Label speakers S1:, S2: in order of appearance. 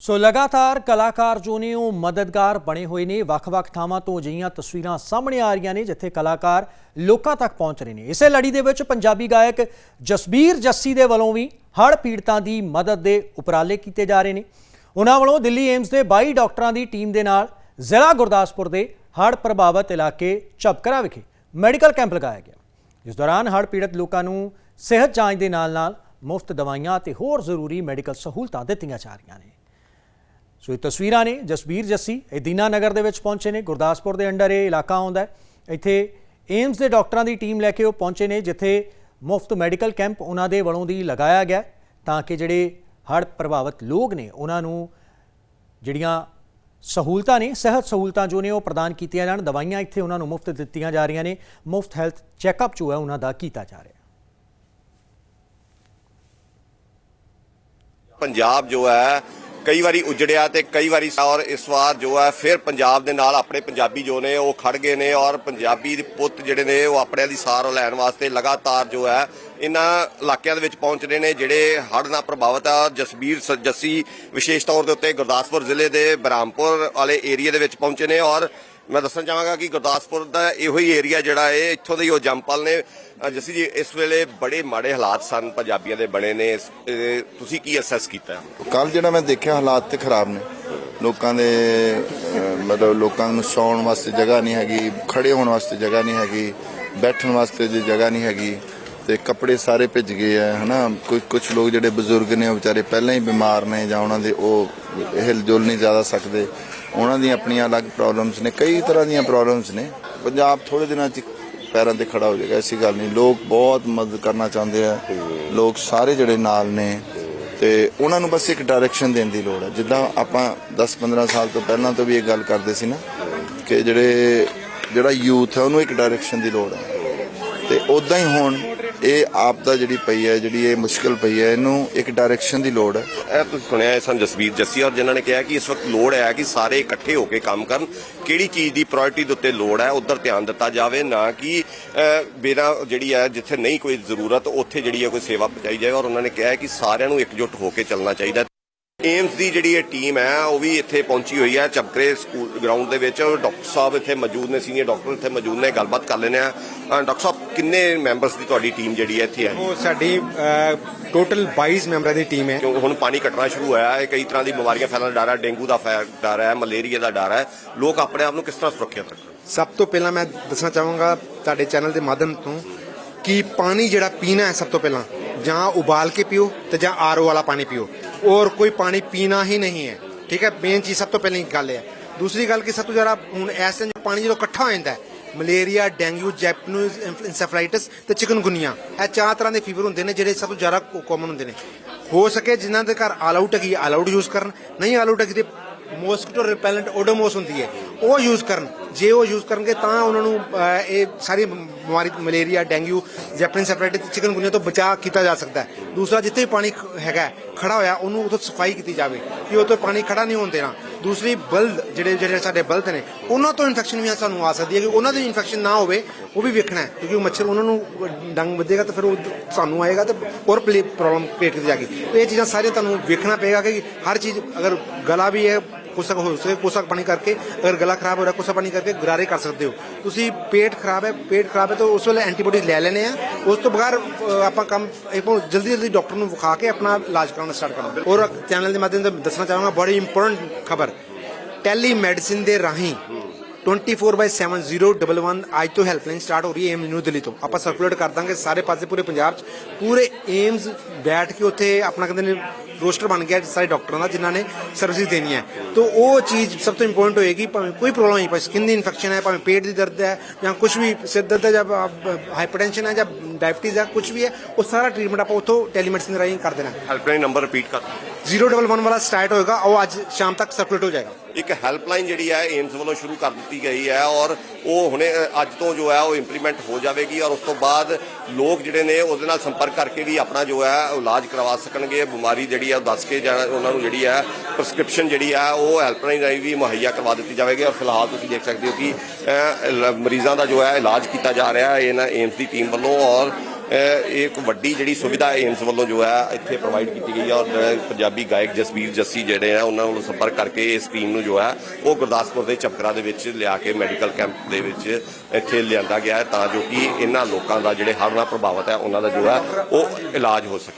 S1: ਸੋ ਲਗਾਤਾਰ ਕਲਾਕਾਰ ਜੋ ਨੇ ਉਹ ਮਦਦਗਾਰ ਬਣੇ ਹੋਏ ਨੇ, ਵੱਖ-ਵੱਖ ਥਾਵਾਂ ਤੋਂ ਅਜਿਹੀਆਂ ਤਸਵੀਰਾਂ ਸਾਹਮਣੇ ਆ ਰਹੀਆਂ ਨੇ, ਜਿੱਥੇ ਕਲਾਕਾਰ ਲੋਕਾਂ ਤੱਕ ਪਹੁੰਚ ਰਹੇ ਨੇ। ਇਸੇ ਲੜੀ ਦੇ ਵਿੱਚ ਪੰਜਾਬੀ ਗਾਇਕ ਜਸਬੀਰ ਜੱਸੀ ਦੇ ਵੱਲੋਂ ਵੀ ਹੜ੍ਹ ਪੀੜਤਾਂ ਦੀ ਮਦਦ ਦੇ ਉਪਰਾਲੇ ਕੀਤੇ ਜਾ ਰਹੇ ਨੇ। ਉਹਨਾਂ ਵੱਲੋਂ ਦਿੱਲੀ ਏਮਸ ਦੇ 22 ਡਾਕਟਰਾਂ ਦੀ ਟੀਮ ਦੇ ਨਾਲ ਜ਼ਿਲ੍ਹਾ ਗੁਰਦਾਸਪੁਰ ਦੇ ਹੜ੍ਹ ਪ੍ਰਭਾਵਿਤ ਇਲਾਕੇ ਝਬਕਰਾ ਵਿਖੇ ਮੈਡੀਕਲ ਕੈਂਪ ਲਗਾਇਆ ਗਿਆ। ਇਸ ਦੌਰਾਨ ਹੜ੍ਹ ਪੀੜਤ ਲੋਕਾਂ ਨੂੰ ਸਿਹਤ ਜਾਂਚ ਦੇ ਨਾਲ-ਨਾਲ ਮੁਫਤ ਦਵਾਈਆਂ ਅਤੇ ਹੋਰ ਜ਼ਰੂਰੀ ਮੈਡੀਕਲ ਸਹੂਲਤਾਂ ਦਿੱਤੀਆਂ ਜਾ ਰਹੀਆਂ ਨੇ। ਸੋ ਇਹ ਤਸਵੀਰਾਂ ਨੇ ਜਸਬੀਰ ਜੱਸੀ, ਇਹ ਦੀਨਾ ਨਗਰ ਦੇ ਵਿੱਚ ਪਹੁੰਚੇ ਨੇ, ਗੁਰਦਾਸਪੁਰ ਦੇ ਅੰਡਰ ਇਹ ਇਲਾਕਾ ਆਉਂਦਾ ਹੈ। ਇੱਥੇ ਏਮਸ ਦੇ ਡਾਕਟਰਾਂ ਦੀ ਟੀਮ ਲੈ ਕੇ ਉਹ ਪਹੁੰਚੇ ਨੇ, ਜਿੱਥੇ ਮੁਫਤ ਮੈਡੀਕਲ ਕੈਂਪ ਉਹਨਾਂ ਦੇ ਵੱਲੋਂ ਦੀ ਲਗਾਇਆ ਗਿਆ ਤਾਂ ਕਿ ਜਿਹੜੇ ਹੜ੍ਹ ਪ੍ਰਭਾਵਿਤ ਲੋਕ ਨੇ, ਉਹਨਾਂ ਨੂੰ ਜਿਹੜੀਆਂ ਸਹੂਲਤਾਂ ਨੇ, ਸਿਹਤ ਸਹੂਲਤਾਂ ਜੋ ਨੇ ਉਹ ਪ੍ਰਦਾਨ ਕੀਤੀਆਂ ਜਾਣ, ਦਵਾਈਆਂ ਇੱਥੇ ਉਹਨਾਂ ਨੂੰ ਮੁਫਤ ਦਿੱਤੀਆਂ ਜਾ ਰਹੀਆਂ ਨੇ, ਮੁਫਤ ਹੈਲਥ ਚੈੱਕਅਪ ਜੋ ਹੈ ਉਹਨਾਂ ਦਾ ਕੀਤਾ ਜਾ ਰਿਹਾ
S2: ਪੰਜਾਬ ਜੋ ਹੈ ਕਈ ਵਾਰੀ ਉਜੜਿਆ ਤੇ ਕਈ ਵਾਰੀ ਔਰ ਇਸ ਵਾਰ ਜੋ ਹੈ ਫਿਰ ਪੰਜਾਬ ਦੇ ਨਾਲ ਆਪਣੇ ਪੰਜਾਬੀ ਜੋ ਨੇ ਉਹ ਖੜ ਗਏ ਨੇ ਔਰ ਪੰਜਾਬੀ ਦੇ ਪੁੱਤ ਜਿਹੜੇ ਨੇ ਉਹ ਆਪਣਿਆਂ ਦੀ ਸਾਰ ਲੈਣ ਵਾਸਤੇ ਲਗਾਤਾਰ ਜੋ ਹੈ ਇਹਨਾਂ ਇਲਾਕਿਆਂ ਦੇ ਵਿੱਚ ਪਹੁੰਚ ਰਹੇ ਨੇ, ਜਿਹੜੇ ਹੜ੍ਹ ਨਾਲ ਪ੍ਰਭਾਵਿਤ ਆ। ਜਸਬੀਰ ਸ- ਜੱਸੀ ਵਿਸ਼ੇਸ਼ ਤੌਰ ਦੇ ਉੱਤੇ ਗੁਰਦਾਸਪੁਰ ਜ਼ਿਲ੍ਹੇ ਦੇ ਬਰਾਮਪੁਰ ਵਾਲੇ ਏਰੀਆ ਦੇ ਵਿੱਚ ਪਹੁੰਚੇ ਨੇ ਔਰ ਮੈਂ ਦੱਸਣਾ ਚਾਹਾਂਗਾ ਕਿ ਗੁਰਦਾਸਪੁਰ ਦਾ ਇਹੋ ਹੀ ਏਰੀਆ ਜਿਹੜਾ ਹੈ ਇੱਥੋਂ ਦੇ ਹੀ ਉਹ ਜੰਪਲ ਨੇ। ਅ, ਜੀ ਇਸ ਵੇਲੇ ਬੜੇ ਮਾੜੇ ਹਾਲਾਤ ਸਨ ਪੰਜਾਬੀਆਂ ਦੇ ਬਣੇ ਨੇ। ਤੁਸੀਂ ਕੀ ਅਸੈਸ ਕੀਤਾ?
S3: ਕੱਲ ਜਿਹੜਾ ਮੈਂ ਦੇਖਿਆ ਹਾਲਾਤ ਤੇ ਖਰਾਬ ਨੇ। ਲੋਕਾਂ ਦੇ ਮਤਲਬ ਲੋਕਾਂ ਨੂੰ ਸੌਣ ਵਾਸਤੇ ਜਗ੍ਹਾ ਨਹੀਂ ਹੈਗੀ ਖੜੇ ਹੋਣ ਵਾਸਤੇ ਜਗ੍ਹਾ ਨਹੀਂ ਹੈਗੀ ਬੈਠਣ ਵਾਸਤੇ ਜੇ ਜਗ੍ਹਾ ਨਹੀਂ ਹੈਗੀ ਤੇ ਕੱਪੜੇ ਸਾਰੇ ਭਿੱਜ ਗਏ ਆ ਹਨਾ? ਕੁਝ ਕੁਝ ਲੋਕ ਜਿਹੜੇ ਬਜ਼ੁਰਗ ਨੇ ਉਹ ਵਿਚਾਰੇ ਪਹਿਲਾਂ ਹੀ ਬਿਮਾਰ ਨੇ ਜਾਂ ਉਹਨਾਂ ਦੇ ਉਹ ਹਿਲ ਜੁਲ ਨਹੀਂ ਜ਼ਿਆਦਾ ਸਕਦੇ। ਉਹਨਾਂ ਦੀਆਂ ਆਪਣੀਆਂ ਅਲੱਗ ਪ੍ਰੋਬਲਮਸ ਨੇ, ਕਈ ਤਰ੍ਹਾਂ ਦੀਆਂ ਪ੍ਰੋਬਲਮਸ ਨੇ। ਪੰਜਾਬ ਥੋੜੇ ਦਿਨਾਂ 'ਚ ਪੈਰਾਂ ਤੇ ਖੜਾ ਹੋ ਜਾਏਗਾ, ਐਸੀ ਗੱਲ ਨਹੀਂ। ਲੋਕ ਬਹੁਤ ਮਦਦ ਕਰਨਾ ਚਾਹੁੰਦੇ ਆ। ਲੋਕ ਸਾਰੇ ਜਿਹੜੇ ਨਾਲ ਨੇ ਤੇ ਉਹਨਾਂ ਨੂੰ ਬਸ ਇੱਕ ਡਾਇਰੈਕਸ਼ਨ ਦੇਣ ਦੀ ਲੋੜ ਹੈ ਜਿੱਦਾਂ ਆਪਾਂ 10-15 ਸਾਲ ਤੋਂ ਪਹਿਲਾਂ ਤੋਂ ਵੀ ਇਹ ਗੱਲ ਕਰਦੇ ਸੀ ਨਾ, ਕਿ ਜਿਹੜੇ, ਜਿਹੜਾ ਯੂਥ ਹੈ ਉਹਨੂੰ ਇੱਕ ਡਾਇਰੈਕਸ਼ਨ ਦੀ ਲੋੜ ਹੈ ਤੇ ਉਦਾਂ ਹੀ ਹੁਣ ਇਹ ਆਪ ਦਾ ਜਿਹੜੀ ਪਈ ਹੈ ਜਿਹੜੀ ਇਹ ਮੁਸ਼ਕਲ ਪਈ ਹੈ ਇਹਨੂੰ ਇੱਕ ਡਾਇਰੈਕਸ਼ਨ ਦੀ ਲੋੜ ਹੈ।
S2: ਇਹ ਤੁਸੀਂ ਸੁਣਿਆ ਹੈ ਸਾਨੂੰ ਜਸਵੀਰ ਜੱਸੀ ਔਰ ਜਿਨ੍ਹਾਂ ਨੇ ਕਿਹਾ ਕਿ ਇਸ ਵਕਤ ਲੋੜ ਹੈ ਕਿ ਸਾਰੇ ਇਕੱਠੇ ਹੋ ਕੇ ਕੰਮ ਕਰਨ। ਕਿਹੜੀ ਚੀਜ਼ ਦੀ ਪ੍ਰਾਇੋਰਟੀ ਦੇ ਉੱਤੇ ਲੋੜ ਹੈ? ਉਧਰ ਧਿਆਨ ਦਿੱਤਾ ਜਾਵੇ ਨਾ ਕਿ ਅਹ, ਬਿਨਾਂ ਜਿਹੜੀ ਹੈ ਜਿੱਥੇ ਨਹੀਂ ਕੋਈ ਜ਼ਰੂਰਤ ਉੱਥੇ ਜਿਹੜੀ ਹੈ ਕੋਈ ਸੇਵਾ ਪਹੁੰਚਾਈ ਜਾਵੇ। ਔਰ ਉਹਨਾਂ ਨੇ ਕਿਹਾ ਕਿ ਸਾਰਿਆਂ ਨੂੰ ਇਕਜੁੱਟ ਹੋ ਕੇ ਚੱਲਣਾ ਚਾਹੀਦਾ ਏਮਸ ਦੀ ਜਿਹੜੀ ਇਹ ਟੀਮ ਹੈ ਉਹ ਵੀ ਇੱਥੇ ਪਹੁੰਚੀ ਹੋਈ ਹੈ ਚਬਕਰੇ ਸਕੂਲ ਗਰਾਊਂਡ ਦੇ ਵਿੱਚ। ਡਾਕਟਰ ਸਾਹਿਬ ਇੱਥੇ ਮੌਜੂਦ ਨੇ ਸੀਨੀਅਰ ਡਾਕਟਰ ਇੱਥੇ ਮੌਜੂਦ ਨੇ ਗੱਲਬਾਤ ਕਰ ਲੈਣੇ ਆ ਡਾਕਟਰ ਸਾਹਿਬ ਕਿੰਨੇ ਮੈਂਬਰਸ ਦੀ ਤੁਹਾਡੀ ਟੀਮ ਜਿਹੜੀ ਹੈ ਇੱਥੇ ਆਈ?
S4: ਉਹ ਸਾਡੀ ਟੋਟਲ 22 ਮੈਂਬਰਾਂ ਦੀ ਟੀਮ ਹੈ।
S2: ਕਿਉਂਕਿ ਹੁਣ ਪਾਣੀ ਘਟਣਾ ਸ਼ੁਰੂ ਹੋਇਆ ਹੈ ਕਈ ਤਰ੍ਹਾਂ ਦੀ ਬਿਮਾਰੀਆਂ ਫੈਲਣ ਦਾ ਡਰ ਹੈ ਡੇਂਗੂ ਦਾ ਡਰ ਹੈ ਮਲੇਰੀਆ ਦਾ ਡਰ ਹੈ। ਲੋਕ ਆਪਣੇ ਆਪ ਨੂੰ ਕਿਸ ਤਰ੍ਹਾਂ ਸੁਰੱਖਿਅਤ ਰੱਖਣ?
S4: ਸਭ ਤੋਂ ਪਹਿਲਾਂ ਮੈਂ ਦੱਸਣਾ ਚਾਹਾਂਗਾ ਤੁਹਾਡੇ ਚੈਨਲ ਦੇ ਮਾਧਿਅਮ ਤੋਂ ਕਿ ਪਾਣੀ ਜਿਹੜਾ ਪੀਣਾ ਹੈ ਸਭ ਤੋਂ ਪਹਿਲਾਂ ਜਾਂ ਉਬਾਲ ਕੇ ਪੀਓ ਤੇ ਜਾਂ ਆਰਓ ਵਾਲਾ ਪਾਣੀ ਪੀਓ। ਔਰ ਕੋਈ ਪਾਣੀ ਪੀਣਾ ਹੀ ਨਹੀਂ ਹੈ ਠੀਕ ਹੈ ਮੇਨ ਚੀਜ਼ ਸਭ ਤੋਂ ਪਹਿਲਾਂ ਗੱਲ ਹੈ ਦੂਸਰੀ ਗੱਲ ਕਿ ਸਭ ਤੋਂ ਜ਼ਿਆਦਾ ਹੁਣ ਇਸ ਟਾਈਮ ਪਾਣੀ ਜਦੋਂ ਇਕੱਠਾ ਹੋ ਜਾਂਦਾ ਹੈ ਮਲੇਰੀਆ ਡੇਂਗੂ ਜੈਪਨੂਜ਼ ਇਨਸੈਫਲਾਈਟਿਸ ਤੇ ਚਿਕਨਗੁਨੀਆ ਇਹ ਚਾਰ ਤਰ੍ਹਾਂ ਦੇ ਫੀਵਰ ਹੁੰਦੇ ਨੇ ਜਿਹੜੇ ਸਭ ਤੋਂ ਜ਼ਿਆਦਾ ਕਾਮਨ ਹੁੰਦੇ ਨੇ ਹੋ ਸਕੇ ਜਿਨ੍ਹਾਂ ਦੇ ਘਰ ਆਲ ਆਊਟ ਹੈਗੀ ਆਲ ਆਊਟ ਯੂਜ਼ ਕਰਨ ਨਹੀਂ ਆਲ ਆਊਟ ਹੈਗੀ ਤੇ ਮੋਸਕੀਟੋ ਰਿਪੈਲੈਂਟ ਓਡੋਮੋਸ ਹੁੰਦੀ ਹੈ ਉਹ ਯੂਜ਼ ਕਰਨ। ਜੇ ਉਹ ਯੂਜ਼ ਕਰਨਗੇ ਤਾਂ ਉਹਨਾਂ ਨੂੰ ਇਹ ਸਾਰੀ ਬਿਮਾਰੀ ਮਲੇਰੀਆ ਡੇਂਗੂ ਜੈਪਨਿਸੈਫਲਾਈਟਿਸ ਚਿਕਨਗੁਨੀਆ ਤੋਂ ਬਚਾਅ ਕੀਤਾ ਜਾ ਸਕਦਾ ਹੈ। ਦੂਸਰਾ ਜਿੱਥੇ ਵੀ ਪਾਣੀ ਖ- ਹੈਗਾ ਹੈ, ਖੜਾ ਹੋਇਆ ਉਹਨੂੰ ਉਦੋਂ ਸਫ਼ਾਈ ਕੀਤੀ ਜਾਵੇ ਕਿ ਉਹ ਤੋਂ ਪਾਣੀ ਖੜਾ ਨਹੀਂ ਹੋਣ ਦੇਣਾ। ਦੂਸਰੀ ਬਲਦ ਜਿਹੜੇ ਜਿਹੜੇ ਸਾਡੇ ਬਲਦ ਨੇ ਉਹਨਾਂ ਤੋਂ ਇਨਫੈਕਸ਼ਨ ਵੀ ਸਾਨੂੰ ਆ ਸਕਦੀ ਹੈ ਕਿ ਉਹਨਾਂ ਦੀ ਇਨਫੈਕਸ਼ਨ ਨਾ ਹੋਵੇ ਉਹ ਵੀ ਵੇਖਣਾ ਹੈ, ਕਿਉਂਕਿ ਉਹ ਮੱਛਰ ਉਹਨਾਂ ਨੂੰ ਡੰਗ ਵੱਜੇਗਾ ਤਾਂ ਫਿਰ ਉਹ ਸਾਨੂੰ ਆਏਗਾ ਤੇ ਹੋਰ ਪ੍ਰੋਬਲਮ ਕ੍ਰੀਏਟ ਕੀਤੀ ਜਾਏਗੀ। ਇਹ ਚੀਜ਼ਾਂ ਸਾਰੀਆਂ ਤੁਹਾਨੂੰ ਵੇਖਣਾ ਪਏਗਾ ਕਿ ਹਰ ਚੀਜ਼, ਅਗਰ ਗਲਾ ਵੀ ਹੈ ਕੋਸਾ ਹੋ ਸਕੇ ਕੋਸਾ ਪਾਣੀ ਕਰਕੇ, ਅਗਰ ਗਲਾ ਖਰਾਬ ਹੋ ਰਿਹਾ ਕੋਸਾ ਪਾਣੀ ਕਰਕੇ ਗਰਾਰੇ ਕਰ ਸਕਦੇ ਹੋ। ਤੁਸੀਂ ਪੇਟ ਖਰਾਬ ਹੈ, ਪੇਟ ਖਰਾਬ ਹੈ ਤਾਂ ਉਸ ਵੇਲੇ ਐਂਟੀਬਾਇਓਟਿਕ ਲੈ ਲੈਣੇ ਆ ਉਸ ਤੋਂ ਬਗੈਰ ਆਪਾਂ ਕੰਮ ਇੱਕੋ ਜਲਦੀ ਜਲਦੀ ਡਾਕਟਰ ਨੂੰ ਵਿਖਾ ਕੇ ਆਪਣਾ ਇਲਾਜ ਕਰਾਉਣਾ ਸਟਾਰਟ ਕਰਨਾ। ਔਰ ਚੈਨਲ ਦੇ ਮਾਧਿਅਮ ਤੋਂ ਦੱਸਣਾ ਚਾਹਾਂਗਾ, ਬੜੀ ਇੰਪੋਰਟੈਂਟ ਖਬਰ। ਟੈਲੀ ਮੈਡੀਸਿਨ ਦੇ ਰਾਹੀਂ 24/7 011 ਅੱਜ ਤੋਂ ਹੈਲਪਲਾਈਨ ਸਟਾਰਟ ਹੋ ਰਹੀ ਹੈ ਏਮ ਨਿਊ ਦਿੱਲੀ ਤੋਂ। ਆਪਾਂ ਸਰਕੂਲੇਟ ਕਰ ਦਾਂਗੇ ਸਾਰੇ ਪਾਸੇ ਪੂਰੇ ਪੰਜਾਬ 'ਚ। ਪੂਰੇ ਏਮਸ ਬੈਠ ਕੇ ਉੱਥੇ ਆਪਣਾ ਕਹਿੰਦੇ ਨੇ ਰੋਸਟਰ ਬਣ ਗਿਆ ਸਾਰੇ ਡਾਕਟਰਾਂ ਦਾ ਜਿਨ੍ਹਾਂ ਨੇ ਸਰਵਿਸ ਦੇਣੀ ਹੈ। ਤਾਂ ਉਹ ਚੀਜ਼ ਸਭ ਤੋਂ ਇੰਪੋਰਟੈਂਟ ਹੋਏਗੀ ਭਾਵੇਂ ਕੋਈ ਪ੍ਰੋਬਲਮ ਨਹੀਂ ਭਾਵੇਂ ਸਕਿਨ ਦੀ ਇਨਫੈਕਸ਼ਨ ਹੈ ਭਾਵੇਂ ਪੇਟ ਦੀ ਦਰਦ ਹੈ ਜਾਂ ਕੁਝ ਵੀ ਸਿਰ ਦਰਦ ਹੈ ਜਾਂ ਹਾਈਪਰਟੈਂਸ਼ਨ ਹੈ ਜਾਂ ਡਾਇਬਟੀਜ਼ ਹੈ ਕੁਝ ਵੀ ਹੈ ਉਹ ਸਾਰਾ ਟ੍ਰੀਟਮੈਂਟ ਆਪਾਂ ਉੱਥੋਂ ਟੈਲੀਮੈਡੀਸਿਨ ਰਾਹੀਂ ਕਰ ਦੇਣਾ।
S2: ਹੈਲਪਲਾਈਨ ਨੰਬਰ ਰਿਪੀਟ ਕਰ
S4: 011 ਵਾਲਾ ਸਟਾਰਟ ਹੋਏਗਾ ਉਹ ਅੱਜ ਸ਼ਾਮ ਤੱਕ ਸਰਕੂਲੇਟ ਹੋ ਜਾਏਗਾ।
S2: ਇੱਕ ਹੈਲਪਲਾਈਨ ਜਿਹੜੀ ਹੈ ਏਮਸ ਵੱਲੋਂ ਸ਼ੁਰੂ ਕਰ ਦਿੱਤੀ ਗਈ ਹੈ ਔਰ ਉਹ ਹੁਣੇ ਅੱਜ ਤੋਂ ਜੋ ਹੈ ਉਹ ਇੰਪਲੀਮੈਂਟ ਹੋ ਜਾਵੇਗੀ ਔਰ ਉਸ ਤੋਂ ਬਾਅਦ ਲੋਕ ਜਿਹੜੇ ਨੇ ਉਹਦੇ ਨਾਲ ਸੰਪਰਕ ਕਰਕੇ ਵੀ ਆਪਣਾ ਜੋ ਹੈ ਇਲਾਜ ਕਰਵਾ ਸਕਣਗੇ ਬਿਮਾਰੀ ਜਿਹੜੀ ਹੈ ਉਹ ਦੱਸ ਕੇ ਜਾਂ ਉਹਨਾਂ ਨੂੰ ਜਿਹੜੀ ਹੈ ਪ੍ਰਸਕ੍ਰਿਪਸ਼ਨ ਜਿਹੜੀ ਹੈ ਉਹ ਹੈਲਪਲਾਈਨ ਰਾਹੀਂ ਵੀ ਮੁਹੱਈਆ ਕਰਵਾ ਦਿੱਤੀ ਜਾਵੇਗੀ ਔਰ ਫਿਲਹਾਲ ਤੁਸੀਂ ਦੇਖ ਸਕਦੇ ਹੋ ਕਿ ਮਰੀਜ਼ਾਂ ਦਾ ਜੋ ਹੈ, ਇਲਾਜ ਕੀਤਾ ਜਾ ਰਿਹਾ ਹੈ ਇਹਨਾਂ ਏਮਸ ਦੀ ਟੀਮ ਵੱਲੋਂ ਔਰ ਇਹ ਇੱਕ ਵੱਡੀ ਜਿਹੜੀ ਸੁਵਿਧਾ ਏਮਸ ਵੱਲੋਂ ਜੋ ਹੈ, ਇੱਥੇ ਪ੍ਰੋਵਾਈਡ ਕੀਤੀ ਗਈ ਹੈ ਔਰ ਪੰਜਾਬੀ ਗਾਇਕ ਜਸਵੀਰ ਜੱਸੀ ਜਿਹੜੇ ਆ, ਉਹਨਾਂ ਨੂੰ ਸੰਪਰਕ ਕਰਕੇ ਇਸ ਟੀਮ ਨੂੰ ਜੋ ਹੈ, ਉਹ ਗੁਰਦਾਸਪੁਰ ਦੇ ਚਪਕਰਾ ਦੇ ਵਿੱਚ ਲਿਆ ਕੇ ਮੈਡੀਕਲ ਕੈਂਪ ਦੇ ਵਿੱਚ ਇੱਥੇ ਲਿਆਂਦਾ ਗਿਆ ਹੈ ਤਾਂ ਜੋ ਕਿ ਇਹਨਾਂ ਲੋਕਾਂ ਦਾ ਜਿਹੜੇ ਹੜ੍ਹ ਨਾਲ ਪ੍ਰਭਾਵਿਤ ਹੈ, ਉਹਨਾਂ ਦਾ ਜੋ ਹੈ, ਉਹ ਇਲਾਜ ਹੋ ਸਕੇ।